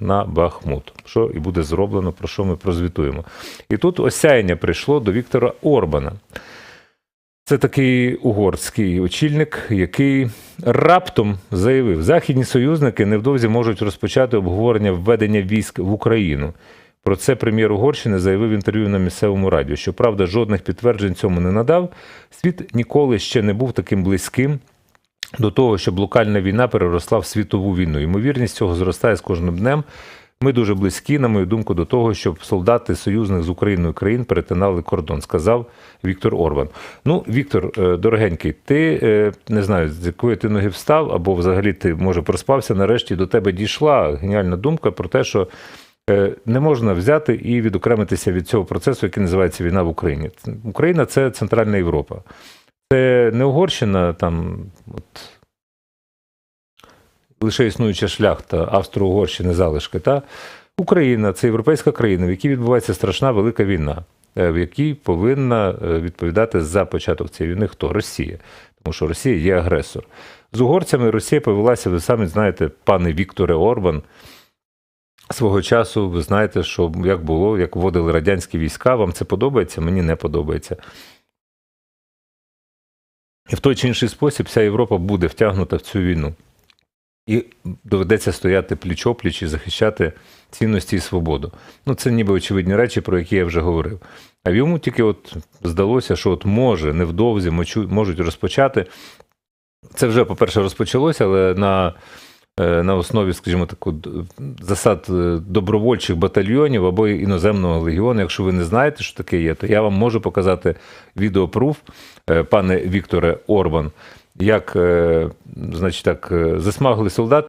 на Бахмут, що і буде зроблено, про що ми прозвітуємо. І тут осяяння прийшло до Віктора Орбана. Це такий угорський очільник, який раптом заявив, західні союзники невдовзі можуть розпочати обговорення введення військ в Україну. Про це прем'єр Угорщини заявив інтерв'ю на місцевому радіо. Щоправда, жодних підтверджень цьому не надав. Світ ніколи ще не був таким близьким до того, щоб локальна війна переросла в світову війну. Ймовірність цього зростає з кожним днем. Ми дуже близькі, на мою думку, до того, щоб солдати союзних з Україною країн перетинали кордон, сказав Віктор Орбан. Ну, Віктор, е, дорогенький, ти е, не знаю, з якої ти ноги встав, або взагалі ти може проспався. Нарешті до тебе дійшла геніальна думка про те, що е, не можна взяти і відокремитися від цього процесу, який називається війна в Україні. Україна це Центральна Європа. Це не Угорщина, там от лише існуюча шляхта Австро-Угорщини залишки. Та Україна це європейська країна, в якій відбувається страшна велика війна, е, в якій повинна е, відповідати за початок цієї війни хто Росія, тому що Росія є агресор. З угорцями Росія повелася, ви самі знаєте, пане Вікторе Орбан. Свого часу ви знаєте, що як було, як вводили радянські війська. Вам це подобається? Мені не подобається. І в той чи інший спосіб вся Європа буде втягнута в цю війну. І доведеться стояти пліч-опліч і захищати цінності і свободу. Ну, це ніби очевидні речі, про які я вже говорив. А йому тільки от здалося, що от може невдовзі можуть розпочати. Це вже, по-перше, розпочалося, але на, на основі, скажімо так, засад е, добровольчих батальйонів або іноземного легіону. Якщо ви не знаєте, що таке є, то я вам можу показати відеопруф, е, пане Вікторе Орбан, як, е, значить так, засмагли солдат